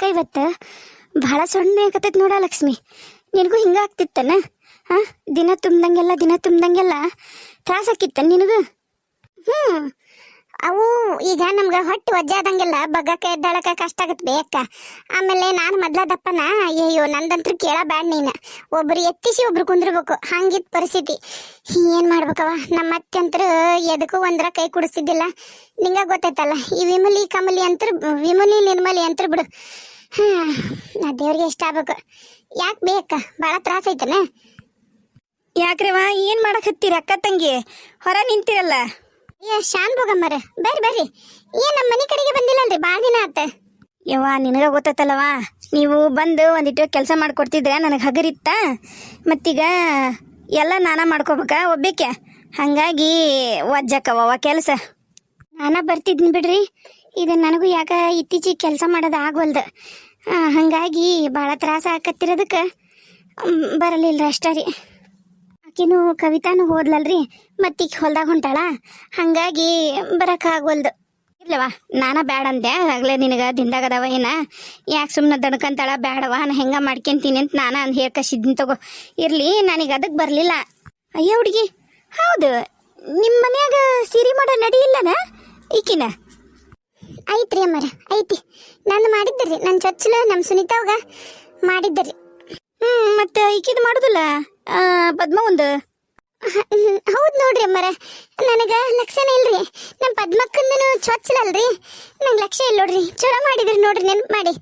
ಯಾಕ ಇವತ್ತು ಭಾಳ ಸೊಣ್ಣೆ ಆಗತೈತಿ ನೋಡ ಲಕ್ಷ್ಮಿ. ನಿನಗೂ ಹಿಂಗ ಆಗ್ತಿತ್ತನ? ಹಾ? ದಿನ ತುಂಬ್ದಂಗೆಲ್ಲ ದಿನ ತುಂಬ್ದಂಗೆಲ್ಲ ತ್ರಾಸ ಆಕಿತ್ತ ನಿನಗೂ? ಹ್ಞೂ ಅವು ಈಗ ನಮ್ಗೆ ಹೊಟ್ಟೆ ಒಜ್ಜಾದಂಗೆಲ್ಲ ಬಗ್ಗಕ್ಕೆ ಎದ್ದಾಳಕ ಕಷ್ಟ ಆಗತ್ತೆ ಬೇಕ ಆಮೇಲೆ ನಾನು ಮೊದ್ಲ ದಪ್ಪನ ಅಯ್ಯೋ ನಂದಂತ್ರ ಕೇಳಬೇಡ ನೀನು. ಒಬ್ರು ಎತ್ತಿಸಿ ಒಬ್ರು ಕುಂದ್ರಬೇಕು. ಹಂಗಿದ್ ಪರಿಸ್ಥಿತಿ. ಏನ್ ಮಾಡ್ಬೇಕವ? ನಮ್ಮ ಅತ್ಯಂತ್ರ ಎದಕ್ಕೂ ಒಂದ್ರ ಕೈ ಕುಡಿಸ್ತಿದ್ದಿಲ್ಲ. ನಿಂಗ ಗೊತ್ತೈತಲ್ಲ ಈ ವಿಮಲಿ, ಕಮಲಿ ಅಂತ ವಿಮಲಿ ನಿರ್ಮಲಿ ಅಂತ ಬಿಡು. ಹಾ ನಾ ದೇವ್ರಿಗೆ ಇಷ್ಟ ಆಗ್ಬೇಕು. ಯಾಕೆ ಬೇಕ? ಭಾಳ ತ್ರಾಸ ಐತನ? ಯಾಕ್ರವ? ಏನ್ ಮಾಡಕ್ ಹತ್ತೀರ ಅಕ್ಕ ತಂಗಿ? ಹೊರ ನಿಂತಿರಲ್ಲ? ಏ ಶಾನ್ ಬೋಗಮ್ಮರ ಬರ್ರಿ ಬರ್ರಿ. ಏನ್ ನಮ್ಮ ಮನೆ ಕಡೆಗೆ ಬಂದಿಲ್ಲಲ್ರಿ? ಭಾಳ ದಿನ ಆತ. ಯವ್ವ ನಿನಗ ಗೊತ್ತತಲ್ಲವಾ ನೀವು ಬಂದು ಒಂದಿಟ್ಟು ಕೆಲಸ ಮಾಡ್ಕೊಡ್ತಿದ್ರೆ ನನಗೆ ಹಗರಿತ್ತ. ಮತ್ತೀಗ ಎಲ್ಲ ನಾನ ಮಾಡ್ಕೋಬೇಕ ಒಬ್ಬೇಕೆ. ಹಂಗಾಗಿ ಒಜ್ಜಕ್ಕವ ಕೆಲಸ. ನಾನ ಬರ್ತಿದ್ನಿ ಬಿಡ್ರಿ. ಇದು ನನಗೂ ಯಾಕ ಇತ್ತೀಚಿಗೆ ಕೆಲಸ ಮಾಡೋದು ಆಗೋಲ್ದು. ಹಂಗಾಗಿ ಭಾಳ ತ್ರಾಸ ಆಕತ್ತಿರೋದಕ್ಕೆ ಬರಲಿಲ್ಲ ಅಷ್ಟೇ ರೀ. ಆಕಿನೂ ಕವಿತಾನು ಹೋದ್ಲಲ್ರಿ ಮತ್ತೀಗ ಹೊಲ್ದಾಗ ಹೊಂಟಾಳ. ಹಂಗಾಗಿ ಬರೋಕ್ಕಾಗೋಲ್ದು ಇಲ್ಲವಾ ನಾನ ಬ್ಯಾಡ ಅಂದೆ, ಆಗ್ಲೇ ನಿನಗ ದಿಂದಾಗ ಅದಾವ ಏನ? ಯಾಕೆ ಸುಮ್ಮನೆ ದಣ್ಕಂತಾಳ ಬ್ಯಾಡವ ನಾನು ಹೆಂಗ ಮಾಡ್ಕೊಂತೀನಿ ಅಂತ ನಾನು ಅಂದ್ ಹೇಳ್ಕಸಿದ್ದೀನಿ ತಗೋ. ಇರ್ಲಿ, ನನಗೆ ಅದಕ್ಕೆ ಬರಲಿಲ್ಲ. ಅಯ್ಯ ಹುಡುಗಿ, ಹೌದು ನಿಮ್ಮ ಮನ್ಯಾಗ ಸೀರೆ ಮಾಡೋ ನಡಿ ಇಲ್ಲನ ಈಕಿನ? ಐತ್ರಿ ಅಮ್ಮರ ಐತಿ. ನಾನು ಮಾಡಿದ್ದರಿ ನನ್ನ ಚೊಚ್ಚಲು ನಮ್ಮ ಸುನೀತಾವ್ಗ ಮಾಡಿದ್ದರಿ ಹ್ಞೂ ಮತ್ತೆ ಈಕಿದು ಮಾಡುದಿಲ್ಲ? ಪದ್ಮ ಒಂದು? ಹೌದು ನೋಡ್ರಿ ಅಮ್ಮರ. ನನಗ ಲಕ್ಷಣ ಇಲ್ರಿ. ನಮ್ಮ ಪದ್ಮಕ್ಕಂದನು ಚೊಚ್ಚಲಲ್ರಿ ನಂಗೆ ಲಕ್ಷ ಇಲ್ಲ ನೋಡ್ರಿ. ಚಲೋ ಮಾಡಿದ್ರಿ ನೋಡ್ರಿ ನೆನ್ಪು ಮಾಡಿ.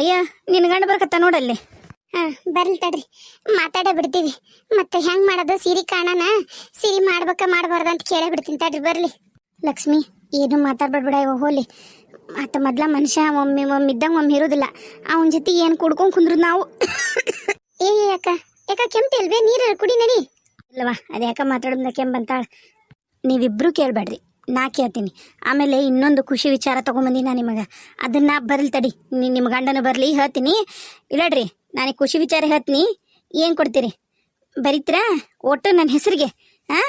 ಅಯ್ಯ ನಿನ್ ಗಂಡ ಬರ್ಕತ್ತ ನೋಡಲ್ಲಿ. ಹಾ ಬರ್ಲಿ ತಡ್ರಿ. ಮಾತಾಡೇ ಬಿಡ್ತೀವಿ. ಮತ್ತೆ ಹೆಂಗ್ ಮಾಡೋದು? ಸಿರಿ ಕಾಣನ? ಸಿರಿ ಮಾಡ್ಬೇಕ ಮಾಡಬಾರ್ದಂತ ಕೇಳೇ ಬಿಡ್ತೀನಿ ತಡ್ರಿ ಬರ್ಲಿ. ಲಕ್ಷ್ಮಿ. ಏನು ಮಾತಾಡ್ಬೇಡ್ಬಿಡ ಇವ ಹೋಲಿ. ಆತ ಮೊದ್ಲ ಮನುಷ್ಯ, ಒಮ್ಮೆ ಒಮ್ಮೆ ಇದ್ದಂಗ ಒಮ್ಮೆ ಇರೋದಿಲ್ಲ. ಅವನ ಜೊತೆ ಏನು ಕುಡ್ಕೊಂಡ್ ಕುಂದ್ರು ನಾವು? ಏ ಯಾಕ ಯಾಕ ಕೆಮ್ತಿ ಅಲ್ವೇ ನೀರು ಕುಡಿ, ನಡಿ. ಇಲ್ಲವಾ ಅದ್ಯಾಕ ಮಾತಾಡೋದಕ್ಕೆ ಕೆಂಪಂತಾಳ ನೀವಿಬ್ರು ಕೇಳಬೇಡ್ರಿ ನಾ ಕೇಳ್ತೀನಿ. ಆಮೇಲೆ ಇನ್ನೊಂದು ಖುಷಿ ವಿಚಾರ ತಗೊಂಬಂದಿ ನಾ ನಿಮಗೆ. ಅದನ್ನ ಬರ್ಲಿ ತಡಿ ನಿಮ್ಮ ಗಂಡನ ಬರಲಿ, ಹೇಳ್ತೀನಿ. ಇಲ್ಲಡ್ರಿ ನಾನು ಖುಷಿ ವಿಚಾರ ಹೇಳ್ತೀನಿ. ಏನು ಕೊಡ್ತೀರಿ? ಬರೀತೀರಾ? ಒಟ್ಟು ನನ್ನ ಹೆಸರಿಗೆ ಹಾಂ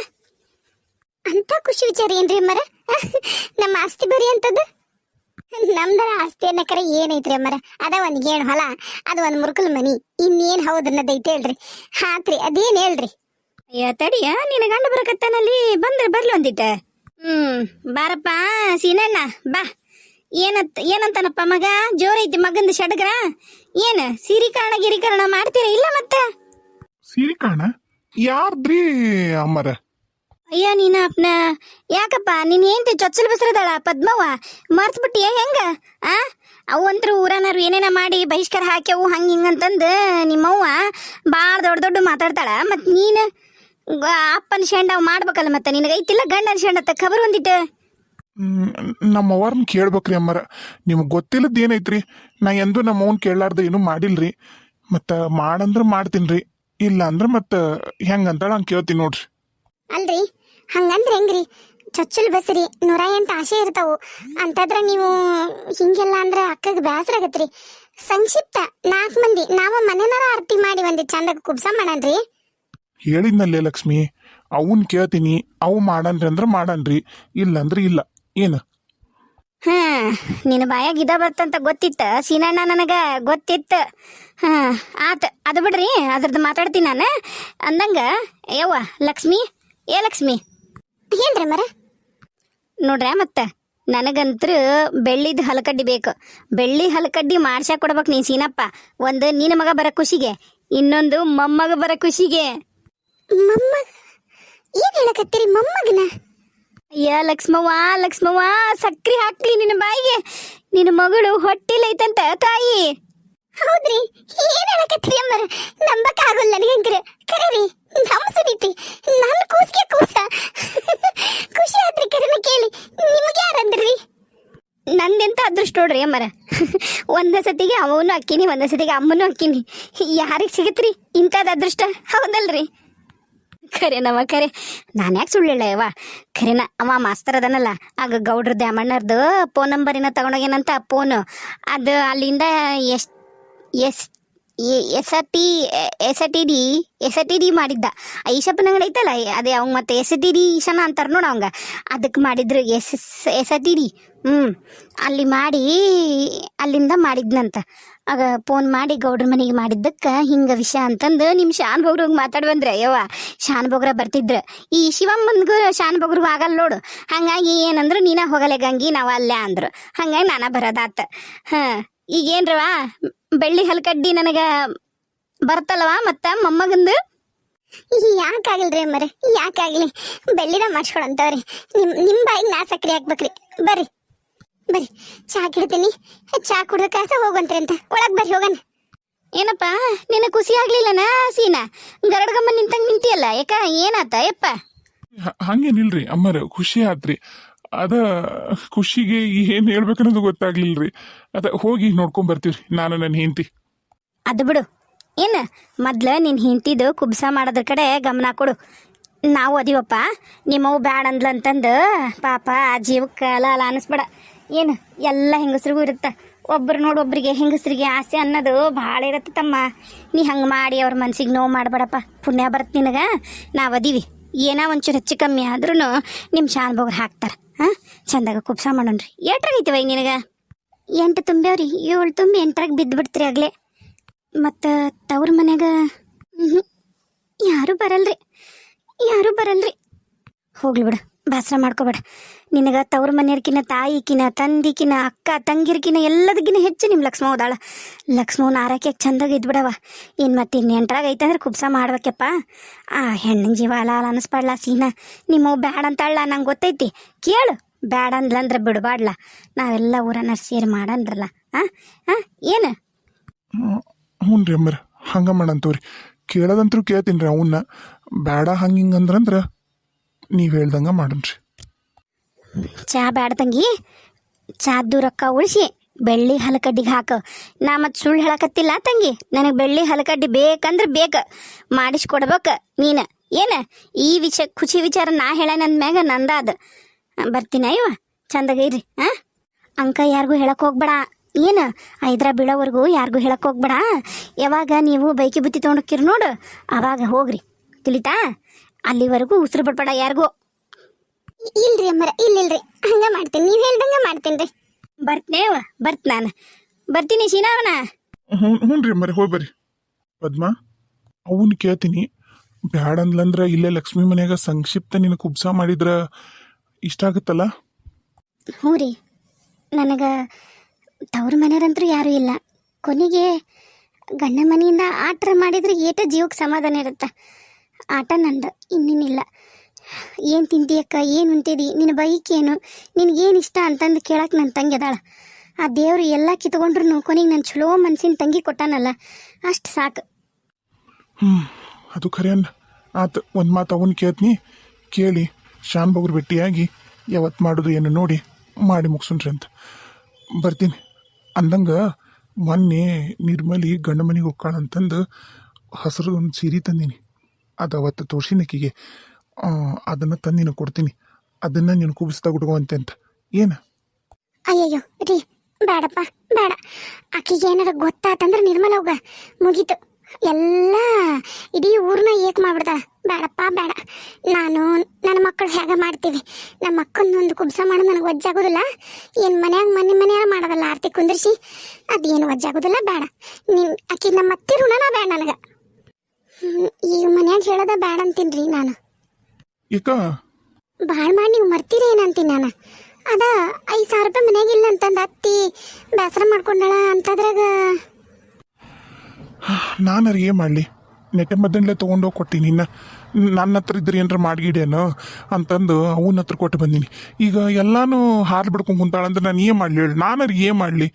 ಅಂತ ಖುಷಿ ವಿಚಾರ ಏನ್ರಿ ಅಮ್ಮರ ನಮ್ಮ ಆಸ್ತಿ ಬರಿ ಅಂತದ್ದು? ನಮ್ದರ ಆಸ್ತಿ ಅನ್ನಕರ ಏನೈತ್ರಿ ಅಮ್ಮರ? ಅದ ಒಂದ್ ಗೇಣ್ ಹೊಲ ಅದ ಒಂದ್ ಮುರುಕಲ್ ಮನಿ ಇನ್ನೇನ್ ಹೌದ್ ಅನ್ನೋದೈತೆ ಹೇಳ್ರಿ. ಹಾತ್ರಿ ಅದೇನ್ ಹೇಳ್ರಿ? ಅಯ್ಯ ತಡಿಯ ನಿನ್ನ ಗಂಡ ಬರಕತ್ತಾನಲ್ಲಿ ಬಂದ್ರೆ ಬರ್ಲಿ ಒಂದಿಟ್ಟ. ಹ್ಮ್ ಬಾರಪ್ಪ ಸೀನಣ್ಣ ಬಾ. ಏನಂತ ಏನಂತಾನಪ್ಪ ಮಗ? ಜೋರೈತಿ ಮಗನ ಷಡ್ಗ್ರ. ಏನ ಸಿರಿಕರಣ ಗಿರಿಕರಣ ಮಾಡ್ತೀರ ಇಲ್ಲ ಮತ್ತೆ? ಸಿರಿಕಾಣ ಯಾರ್ದ್ರಿ ಅಮ್ಮರ? ಅಯ್ಯ ನೀನ ಅಪ್ನ ಯಾಕಪ್ಪ? ನೀನ್ ಏನ್ತಿ ಚೊಚ್ಚಲ್ ಬಸರದಾಳ ಪದ್ಮವ್ವ? ಮರ್ತ್ ಬಿಟ್ಟಿಯ ಹೆಂಗ? ಆ? ಅವಂತ್ರು ಊರನರು ಏನೇನ ಮಾಡಿ ಬಹಿಷ್ಕಾರ ಹಾಕ್ಯವು ಹಂಗ ಹಿಂಗಂತಂದು ನಿಮ್ಮವ್ವ ಭಾಳ ದೊಡ್ಡ ದೊಡ್ಡ ಮಾತಾಡ್ತಾಳ. ಮತ್ ನೀನು ಅಪ್ಪನ ಶೆಂಡ ಅವ್ ಮಾಡ್ಬೇಕಲ್ಲ ಮತ್ತೆ? ನಿನಗೆ ಐತಿಲ್ಲ ಗಂಡನ ಶೆಂಡ ಖಬರ್ ಒಂದಿಟ್ಟು? ನಮ್ಮ ಅವ್ರನ್ನ ಕೇಳ್ಬೇಕ್ರಿ ಅಮ್ಮರ. ನಿಮ್ಗೆ ಗೊತ್ತಿಲ್ಲದ ಏನೈತ್ರಿ? ನಾ ಎಂದೂ ನಮ್ಮ ಅವ್ನ ಕೇಳಾರ್ದ ಏನೂ ಮಾಡಿಲ್ರಿ. ಮತ್ತು ಮಾಡಂದ್ರೆ ಮಾಡ್ತೀನಿ ರೀ ಇಲ್ಲ ಅಂದ್ರೆ ಮತ್ತೆ ಹೆಂಗಂತಾಳ ಹಂಗೆ ಕೇಳ್ತೀನಿ ನೋಡ್ರಿ. ಅಲ್ರಿ? ಹಂಗಂದ್ರೆ ಹೆಂಗ್ರಿ? ಚೊಚ್ಚಲ್ ಬಸ್ರಿ ನೂರ ಎಂಟು ಆಸೆ ಇರ್ತಾವು. ಅಂತದ್ರ ನೀವು ಹಿಂಗೆಲ್ಲ ಅಂದ್ರೆ ಅಕ್ಕಗೆ ಬೇಸರ ಆಗತ್ರಿ. ಸಂಕ್ಷಿಪ್ತ ನಾಲ್ಕು ಮಂದಿ ನಾವ ಮನೆನಾರ ಆರತಿ ಮಾಡಿ ಒಂದು ಚಂದಾಗ ಕುಬ್ಸ ಮಾಡನ್ರಿ. ಹೇಳಿದ್ನಲ್ಲೇ ಲಕ್ಷ್ಮಿ ಅವನ್ ಕೇಳ್ತೀನಿ ಅವು ಮಾಡನ್ರಿ ಅಂದ್ರೆ ಮಾಡನ್ರಿ ಇಲ್ಲ ಅಂದ್ರೆ ಇಲ್ಲ. ಏನು? ಹಾ ನಿನ್ನ ಬಾಯಾಗ ಇದ ಬರ್ತಂತ ಗೊತ್ತಿತ್ತ? ಸೀನಣ್ಣ ನನಗ ಗೊತ್ತಿತ್ತ? ಹಾ ಆತ ಅದು ಬಿಡ್ರಿ ಅದ್ರದ್ದು ಮಾತಾಡ್ತೀನಿ ನಾನು. ಅಂದಂಗ ಯವ್ವ ಲಕ್ಷ್ಮಿ ಏ ಲಕ್ಷ್ಮಿ. ಏನ್ರಿ ಮರ? ನೋಡ್ರ ಮತ್ತೆ ನನಗಂತ್ರ ಬೆಳ್ಳಿದ ಹಲಕಡ್ಡಿ ಬೇಕು. ಬೆಳ್ಳಿ ಹಲಕಡ್ಡಿ ಮಾಡ್ಸ್ಯಾಕ ಕೊಡ್ಬೇಕು ನೀನ್ ಸೀನಪ್ಪ. ಒಂದು ನಿನ್ನ ಮಗ ಬರ ಖುಷಿಗೆ ಇನ್ನೊಂದು ಮೊಮ್ಮಗ ಬರ ಖುಷಿಗೆ. ಮೊಮ್ಮಗ? ಏನ್ ಹೇಳಕತ್ತೀರಿ ಮೊಮ್ಮಗನ? ಅಯ್ಯ ಲಕ್ಷ್ಮವ್ವ ಲಕ್ಷ್ಮವ್ವ ಸಕ್ರಿ ಹಾಕ್ಲಿ ನಿನ್ನ ಬಾಯಿಗೆ. ನಿನ್ನ ಮಗಳು ಹೊಟ್ಟಿಲೈತಂತ ತಾಯಿ. ಹೌದ್ರಿ. ಏನ್ ಹೇಳಕತ್ತೀರಿ ಅಮ್ಮರ ನಂಬಕ್ ಆಗೋಲ್ಲ ನನಗಂಕ್ರ ಕರೀರಿ, ನಮ್ ಸುನೀತಿ ನನ್ ಕೂಸ್ಗೆ ಕೂಸ. ಖುಷಿ ಆದ್ರಿ ಕರೆನ ಕೇಳಿ. ನಿಮ್ಗೆ ಯಾರಂದ್ರಿ? ನಂದೆಂತ ಅದೃಷ್ಟ ನೋಡ್ರಿ ಅಮ್ಮರ ಒಂದ ಸತಿಗೆ ಅವನು ಅಕ್ಕಿನಿ, ಒಂದ ಸತಿಗೆ ಅಮ್ಮನೂ ಅಕ್ಕಿನಿ. ಯಾರಿಗೆ ಸಿಗತ್ರಿ? ಇಂಥದ್ದು ಅದೃಷ್ಟ? ಹೌದಲ್ರಿ. ಖರೇನವ ಖರೆ ನಾನು ಯಾಕೆ ಸುಳ್ಳಿಲ್ಲ ಯವ್ವ? ಖರೇನ ಅವ ಮಾಸ್ತರ್ ಅದನಲ್ಲ. ಆಗ ಗೌಡ್ರ ದ್ಯಾಮಣ್ಣರ್ದು ಫೋನ್ ನಂಬರಿನ ತಗೊಂಡೋಗ್ಯಾನಂತ ಫೋನು ಅದು ಅಲ್ಲಿಂದ ಎಷ್ಟ್ S S R T, S R T D, S R T D ಮಾಡಿದ್ದ. ಆ ಈಶಪ್ಪನ ಅಂಗಡಿ ಐತಲ್ಲ ಅದೇ ಅವ್ನು ಮತ್ತೆ ಎಸ್ ಟಿ ಡಿ ಈಶಾನ ಅಂತಾರ ನೋಡು ಅವಂಗ. ಅದಕ್ಕೆ ಮಾಡಿದ್ರು S S S R T D. ಹ್ಞೂ ಅಲ್ಲಿ ಮಾಡಿ, ಅಲ್ಲಿಂದ ಮಾಡಿದ್ನಂತ. ಆಗ ಫೋನ್ ಮಾಡಿ ಗೌಡ್ರ ಮನೆಗೆ ಮಾಡಿದ್ದಕ್ಕೆ ಹಿಂಗೆ ವಿಷಯ ಅಂತಂದು ನಿಮ್ಮ ಶಾನ್ ಬೊಗ್ರಿಗೆ ಮಾತಾಡಿ ಬಂದ್ರೆ ಯವ್ವ, ಶಾನ್ ಬೊಗ್ರ ಬರ್ತಿದ್ರು. ಈ ಶಿವಮ್ಮನ್ಗೂ ಶಾನ್ ಬೊಗ್ರಿಗೂ ಆಗಲ್ಲ ನೋಡು. ಹಂಗಾಗಿ ಏನಂದ್ರು, ನೀನ ಹೋಗಲೆ ಗಂಗಿ, ನಾವು ಅಲ್ಲೇ ಅಂದ್ರು. ಹಂಗಾಗಿ ನಾನು ಬರೋದಾತ. ಹಾಂ ಈಗೇನ್ರವ ಬೆಳ್ಳಿ ಹಲ್ಕಡ್ಡಿ ನನಗೆ ಬರ್ತಲ್ವಾ ಮತ್ತ ಮೊಮ್ಮಗಂದು? ಯಾಕಾಗಲ್ರಿ ಅಮ್ಮರ ಯಾಕಾಗ್ಲಿ? ಬೆಳ್ಳಿದ ಮಾಡ್ಸ್ಕೊಳಂತವ್ರಿ ನಿಮ್ ನಿಮ್ ಬಾಯಿಗೆ ನಾ ಸಕ್ರೆ ಹಾಕ್ಬೇಕ್ರಿ. ಬರ್ರಿ. ಬರ್ರಿ. ಚಾ ಕಿಡ್ತೀನಿ. ಚಾ ಕುಡ್ದ ಕಾಸ ಹೋಗಂತ್ರಿ ಅಂತ. ಒಳಗ್ ಬರ್ರಿ ಹೋಗಣ. ಏನಪ್ಪ ನಿನ್ನ ಖುಷಿ ಆಗ್ಲಿಲ್ಲನಾ ಸೀನಾ? ಗರಡ್ಗಮ್ಮ ನಿಂತಂಗ್ ನಿಂತಿಯಲ್ಲ ಯಾಕ ಏನಾತ ಯಪ್ಪ? ಹಂಗೇನಿಲ್ರಿ ಅಮ್ಮರ ಖುಷಿ ಆತ್ರಿ. ಅದ ಖುಷಿಗೆ ಏನ್ ಹೇಳ್ಬೇಕನ್ನೋದು ಗೊತ್ತಾಗ್ಲಿಲ್ರಿ. ಅದ ಹೋಗಿ ನೋಡ್ಕೊಂಡ್ ಬರ್ತೀವ್ರಿ, ನಾನು ನನ್ನ ಹೆಂಡತಿ. ಅದು ಬಿಡು. ಏನ, ಮೊದ್ಲ ನಿನ್ ಹಿಂತಿದು ಕುಬ್ಸ ಮಾಡೋದ್ರ ಕಡೆ ಗಮನ ಕೊಡು. ನಾವು ಅದೀವಪ್ಪ ನಿಮ್ಮವು ಬ್ಯಾಡ ಅಂದ್ಲಂತಂದು ಪಾಪ ಆ ಜೀವಕ್ಕೆ ಅಲ ಅಲ ಅನಿಸ್ಬೇಡ. ಏನು, ಎಲ್ಲ ಹೆಂಗಸ್ರಿಗೂ ಇರುತ್ತೆ. ಒಬ್ರು ನೋಡಿ ಒಬ್ರಿಗೆ ಹೆಂಗಸ್ರಿಗೆ ಆಸೆ ಅನ್ನೋದು ಭಾಳ ಇರುತ್ತೆ ತಮ್ಮ. ನೀ ಹಂಗೆ ಮಾಡಿ ಅವ್ರ ಮನ್ಸಿಗೆ ನೋವು ಮಾಡಬೇಡಪ್ಪ. ಪುಣ್ಯ ಬರುತ್ತೆ ನಿನಗೆ. ನಾವು ಅದೀವಿ. ಏನೋ ಒಂಚೂರು ಹೆಚ್ಚು ಕಮ್ಮಿ ಆದ್ರೂ ನಿಮ್ಮ ಶಾನ್ಭೋಗ್ರು ಹಾಕ್ತಾರೆ. ಹಾಂ? ಚಂದಾಗ ಕುಬ್ಸ ಮಾಡೋಣ್ರಿ. ಏಟ್ರಾಗೈತಿವ ಈಗ ನಿನಗೆ? ಎಂಟು ತುಂಬ್ಯಾವ್ರಿ. ಏಳು ತುಂಬಿ ಎಂಟ್ರಾಗ ಬಿದ್ದು ಬಿಡ್ತೀರಿ ಆಗ್ಲೇ. ಮತ್ತು ತವ್ರ ಮನ್ಯಾಗ? ಹ್ಞೂ ಯಾರು ಬರಲ್ರಿ. ಯಾರು ಬರಲ್ರಿ. ಹೋಗ್ಲಿ ಬಿಡು. ಬೇಸರ ಮಾಡ್ಕೋಬೇಡ. ನಿನಗ ತವ್ರ ಮನೆಯರ್ಕಿನ ತಾಯಿಕಿನ ತಂದಿಕಿನ ಅಕ್ಕ ತಂಗಿರ್ಕಿನ ಎಲ್ಲದಕ್ಕಿನ ಹೆಚ್ಚು ನಿಮ್ಮ ಲಕ್ಷ್ಮ ಹೋದಾಳ ಲಕ್ಷ್ಮವ್ನ ಆರಕ್ಕೆ ಚಂದಾಗ ಇದ್ಬಿಡವ. ಇನ್ನು ಮತ್ತೆ ಇನ್ನು ಎಂಟ್ರಾಗ ಐತಂದ್ರೆ ಕುಬ್ಸ ಮಾಡ್ಬೇಕಪ್ಪ. ಆ ಹೆಣ್ಣಿನ ಜೀವ ಅಲ್ಲ ಅಲ ಅನಿಸ್ಬಾಡ್ಲ ಸೀನಾ. ನಿಮ್ಮ ಬ್ಯಾಡ ಅಂತಾಳ ನಂಗೆ ಗೊತ್ತೈತಿ. ಕೇಳು. ಬ್ಯಾಡ ಅಂದ್ಲಂದ್ರೆ ಬಿಡಬಾಡ್ಲ. ನಾವೆಲ್ಲ ಊರನ್ನ ಸೇರಿ ಮಾಡನ್ರಲ್ಲ ಆ? ಆ? ಏನು? ಹ್ಞೂ ರೀ ಅಮ್ಮರ. ಹಂಗ ಮಾಡಂತವ್ರಿ. ಕೇಳದಂತರೂ ಕೇಳ್ತೀನಿ ರೀ ಅವನ್ನ. ಬೇಡ ಹಂಗ ಹಿಂಗ ನೀವ್ ಹೇಳ್ದಂಗ ಮಾಡನ್ರಿ. ಚಾ ಬ್ಯಾಡ ತಂಗಿ. ಚಾದ್ದು ರೊಕ್ಕ ಉಳಿಸಿ, ಬೆಳ್ಳಿ ಹಲಕಡ್ಡಿಗೆ ಹಾಕ. ನಾ ಮತ್ತೆ ಸುಳ್ಳು ಹೇಳಕತ್ತಿಲ್ಲ ತಂಗಿ. ನನಗೆ ಬೆಳ್ಳಿ ಹಲಕಡ್ಡಿ ಬೇಕಂದ್ರೆ ಬೇಕು. ಮಾಡಿಸ್ಕೊಡ್ಬೇಕು ನೀನು. ಏನು? ಈ ವಿಷಯ ಖುಷಿ ವಿಚಾರ ನಾ ಹೇಳೇನಂದ ಮ್ಯಾಗ ನಂದಾದ. ಬರ್ತೀನಿ ಅಯ್ಯವ ಚಂದಗೈರಿ ಹಾಂ ಅಂಕ ಯಾರಿಗೂ ಹೇಳಕ್ ಹೋಗ್ಬೇಡ. ಏನು? ಐದ್ರ ಬೀಳೋವರೆಗೂ ಯಾರಿಗೂ ಹೇಳಕ್ಕೆ ಹೋಗ್ಬೇಡ. ಯಾವಾಗ ನೀವು ಬೈಕಿ ಬುತ್ತಿ ತೊಗೊಂಡೋಕ್ಕಿರ್ ನೋಡು. ಅವಾಗ ಹೋಗ್ರಿ. ತಿಳಿತಾ? ಅಲ್ಲಿವರೆಗೂ ಉಸಿರು ಬಿಡ್ಬೇಡ ಯಾರಿಗೂ. ಇಲ್ರಿ ಅಮ್ಮರ ಇಲ್ಲಿಲ್ರಿ. ಹಂಗ ಮಾಡ್ತೀನಿ ನೀವ್ ಹೇಳ್ದಂಗ ಮಾಡ್ತೀನಿ ರೀ. ಬರ್ತೇವ ಬರ್ತ್ ನಾನು. ಬರ್ತೀನಿ ಶೀನಾವನ ಹ್ಞೂ ಹ್ಞೂ ರೀ ಅಮ್ಮರ ಹೋಗಿ ಬರ್ರಿ. ಪದ್ಮ ಅವನ್ ಕೇಳ್ತೀನಿ ಬ್ಯಾಡ ಅಂದ್ಲಂದ್ರ ಇಲ್ಲೇ ಲಕ್ಷ್ಮಿ ಮನ್ಯಾಗ ಸಂಕ್ಷಿಪ್ತ ನಿನ್ನ ಕುಬ್ಸ ಮಾಡಿದ್ರ ಇಷ್ಟ ಆಗುತ್ತಲ್ಲ? ಹ್ಞೂ ರೀ. ನನಗೆ ತವ್ರ ಮನೆಯರಂತೂ ಯಾರೂ ಇಲ್ಲ. ಕೊನೆಗೆ ಗಂಡ ಮನೆಯಿಂದ ಆಟ ಮಾಡಿದ್ರೆ ಏಟ ಜೀವಕ್ಕೆ ಸಮಾಧಾನ ಇರುತ್ತೆ. ಆಟ ನಂದು, ಇನ್ನೇನಿಲ್ಲ. ಏನು ತಿಂತೀಯಕ್ಕ, ಏನು ಉಂತಿದಿ ನಿನ್ನ ಬೈಕೇನು, ನಿನಗೇನು ಇಷ್ಟ ಅಂತಂದು ಕೇಳಕ್ಕೆ ನನ್ನ ತಂಗಿ ಅದಾಳ. ಆ ದೇವರು ಎಲ್ಲ ಕಿತ್ಕೊಂಡ್ರು ಕೊನೆಗೆ ನನ್ನ ಚಲೋ ಮನ್ಸಿನ ತಂಗಿ ಕೊಟ್ಟಾನಲ್ಲ, ಅಷ್ಟು ಸಾಕು. ಹ್ಞೂ ಅದು ಖರೆ ಅನ್ನ. ಆತ ಒಂದು ಮಾತು ಅವನು ಕೇಳ್ತೀನಿ ಕೇಳಿ ಶಾನ್ ಬಗ್ರು ಭೇಟಿಯಾಗಿ ಯಾವತ್ತು ಮಾಡೋದು ಏನು ನೋಡಿ ಮಾಡಿ ಮುಗಿಸ್ರಿ ಅಂತ ಬರ್ತೀನಿ. ಅಂದಂಗೆ ಮೊನ್ನೆ ನಿರ್ಮಲಿ ಗಂಡ ಮನೆಗೆ ಹೋಗ್ಕಾಳಂತಂದು ಹಸಿರು ಒಂದು ಸೀರೆ ತಂದೀನಿ. ಅದು ಅವತ್ತು ತೋರ್ಸಿನಕ್ಕಿಗೆ ಅದನ್ನು ತಂದಿನ ಕೊಡ್ತೀನಿ. ಅದನ್ನು ನೀನು ಕೂಬಿಸ್ತಾ ಉಟ್ಕೋವಂತೆ ಅಂತ. ಏನು? ಅಯ್ಯಯ್ಯೋ, ರೀ ಬೇಡಪ್ಪ ಬೇಡ ಆಕಿಗೆ ಏನಾರ ಗೊತ್ತಾತಂದ್ರೆ ನಿರ್ಮಲ ಹೋಗ. ಮುಗೀತು. ಎಲ್ಲ ಇಡೀ ಊರ್ನ ಏಕ್ ಮಾಡ್ಬಿಡ್ದ ಬೇಡಪ್ಪ ಬೇಡ ನಾನು, ನನ್ನ ಮಕ್ಕಳು ಹೇಗೆ ಮಾಡ್ತೀವಿ? ನಮ್ಮ ಮಕ್ಕಳನ್ನೊಂದು ಕುಬ್ಸ ಮಾಡೋದು ನನಗೆ ಒಜ್ಜಾಗೋದಿಲ್ಲ ಏನು ಮನ್ಯಾಗ ಮನೆ ಮನ್ಯಾಗ ಮಾಡೋದಲ್ಲ, ಆರ್ತಿ ಕುಂದ್ರಿಸಿ, ಅದೇನು ಒಜ್ಜಾಗೋದಿಲ್ಲ ಬೇಡ ನಿಮ್ಮ ಆಕಿ ನಮ್ಮ ಅತ್ತಿ ಋಣನ ಬೇಡ ನನಗೆ. ಈಗ ಮನ್ಯಾಗ ಹೇಳೋದ ಬ್ಯಾಡ ಅಂತೀನಿ ನಾನು. ಈಗ ಭಾಳ ಮಾಡಿ ನೀವು ಮರ್ತೀರಿ ಏನಂತೀನಿ ನಾನು? ಅದ ಐದು ಸಾವಿರ ರೂಪಾಯಿ ಮನ್ಯಾಗ ಇಲ್ಲ ಅಂತಂದು ಅತ್ತಿ ಬೇಸರ ಮಾಡ್ಕೊಂಡಳ ಅಂತದ್ರಾಗ. ನಾನು ಏನು ಮಾಡಲಿ? ನೆಟ್ಟೆ ಮದ್ದನ್ಲೆ ತೊಗೊಂಡೋಗಿ ಕೊಟ್ಟಿನಿ ಇನ್ನು ನನ್ನ ಹತ್ರ ಇದ್ರೆ ಏನಾರ ಮಾಡ್ಗಿಡೇನೋ ಅಂತಂದು ಅವನ ಹತ್ರ ಕೊಟ್ಟು ಬಂದೀನಿ. ಈಗ ಎಲ್ಲಾನು ಹಾಲು ಬಿಡ್ಕೊಂಡು ಕುಂತಾಳಂದ್ರೆ ನಾನು ಏನು ಮಾಡಲಿ ಹೇಳಿ? ನಾನರ ಏನು ಮಾಡಲಿ?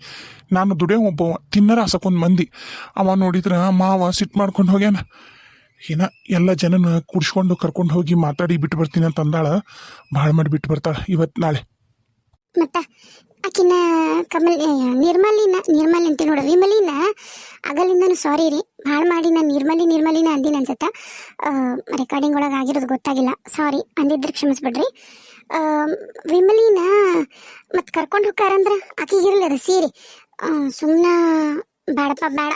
ನಾನು ದುಡಿಯೋ ಒಬ್ಬ ತಿನ್ನರ ಹಸಕೊಂದು ಮಂದಿ. ಅವ ನೋಡಿದ್ರೆ ಮಾವ ಸಿಟ್ಟು ಮಾಡ್ಕೊಂಡು ಹೋಗ್ಯಾನ. ಏನ ಎಲ್ಲ ಜನನ ಕೂಡ್ಸ್ಕೊಂಡು ಕರ್ಕೊಂಡು ಹೋಗಿ ಮಾತಾಡಿ ಬಿಟ್ಟು ಬರ್ತೀನಿ ಅಂತ ಅಂದಾಳ. ಭಾಳ ಮಾಡಿ ಬಿಟ್ಟು ಬರ್ತಾಳ ಇವತ್ತು ನಾಳೆ. ಮತ್ತ ಆಕಿನ ಕಮಲ್ ನಿರ್ಮಲಿನ, ನಿರ್ಮಲಿ ಅಂತ ನೋಡ. ವಿಮಲಿನ ಆಗಲಿಂದನೂ ಸಾರಿ ರೀ. ಭಾಳ ಮಾಡಿ ನಾನು ನಿರ್ಮಲಿ, ನಿರ್ಮಲಿನ ಅಂದಿನ ಅನ್ಸತ್ತ. ರೆಕಾರ್ಡಿಂಗ್ ಒಳಗೆ ಆಗಿರೋದು ಗೊತ್ತಾಗಿಲ್ಲ. ಸಾರಿ ಅಂದಿದ್ರೆ ಕ್ಷಮಿಸ್ಬಿಡ್ರಿ. ವಿಮಲಿನ ಮತ್ತೆ ಕರ್ಕೊಂಡು ಹೋಗ್ತಾರಂದ್ರೆ? ಆಕಿಗೆ ಇರಲಿ ಅದು ಸೀರೆ. ಸುಮ್ಮನೆ ಬೇಡಪ್ಪ, ಬೇಡ.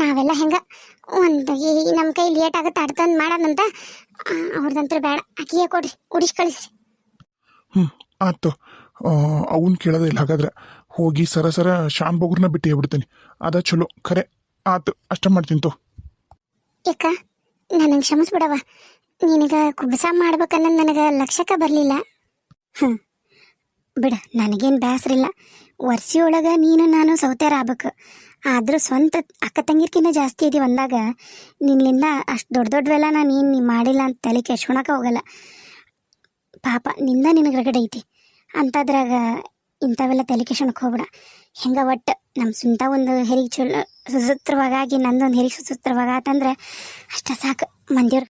ನಾವೆಲ್ಲ ಹೆಂಗ ಒಂದು ಈ ನಮ್ಮ ಕೈ ಲೇಟ್ ಆಗುತ್ತೆ ಅಡ್ತಂದು ಮಾಡೋಣಂತ ಅವ್ರದಂತ್ರ ಬೇಡ. ಅಕ್ಕಿಗೆ ಕೊಡ್ರಿ ಉಡಿಸ್ ಕಳಿಸಿ ಹ್ಞೂ ಆಯ್ತು. ಅವನ್ ಕೇಳೋದೇ ಇಲ್ಲ ಹಾಗಾದ್ರೆ ಹೋಗಿ ಸರ ಸರ ಶಾನ್ ಬೊಗ್ರನ್ನ ಬಿಟ್ಟು ಹೇಳ್ಬಿಡ್ತೀನಿ. ಅದ ಚಲೋ ಖರೆ. ಆತು ಅಷ್ಟ ಮಾಡ್ತೀನಿ ತೋ. ಯಾಕ ನನಗೆ ಕ್ಷಮಿಸ್ಬಿಡವ ನಿನಗೆ ಕುಬಸ ಮಾಡ್ಬೇಕನ್ನೋದು ನನಗೆ ಲಕ್ಷಕ ಬರಲಿಲ್ಲ. ಹ್ಮ್ ಬಿಡ ನನಗೇನು ಬೇಸರಿಲ್ಲ ವರ್ಷಿಯೊಳಗ ನೀನು ನಾನು ಸೌತ್ಯಾರ ಆಗ್ಬೇಕು ಆದ್ರೂ ಸ್ವಂತ ಅಕ್ಕ ತಂಗಿರ್ಕಿನ್ನ ಜಾಸ್ತಿ ಇದೀವಿ ಅಂದಾಗ ನಿನ್ನಿಂದ ಅಷ್ಟು ದೊಡ್ಡ ದೊಡ್ಡವೆಲ್ಲ ನಾನು ಏನು ನೀನು ಮಾಡಿಲ್ಲ ಅಂತ ತಲೆ ಕೆಶ್ಕೊಳಕ ಹೋಗಲ್ಲ. ಪಾಪ, ನಿಂದ ನಿನಗೆ ರಗಡೆ ಐತಿ. ಅಂಥದ್ರಾಗ ಇಂಥವೆಲ್ಲ ತಲೆ ಕೆಶ್ಕೊಳಕ್ಕೆ ಹೋಗ್ಬೇಡ. ಹೆಂಗ ಒಟ್ಟು ನಮ್ಮ ಸ್ವಂತ ಒಂದು ಹೆರಿಗೆ ಚಲೋ ಸುಸೂತ್ರವಾಗಿ ನಂದೊಂದು ಹೆರಿಗೆ ಸುಸೂತ್ರವಾಗ ಆತಂದ್ರೆ ಅಷ್ಟ ಸಾಕು ಮಂದಿಯವ್ರ.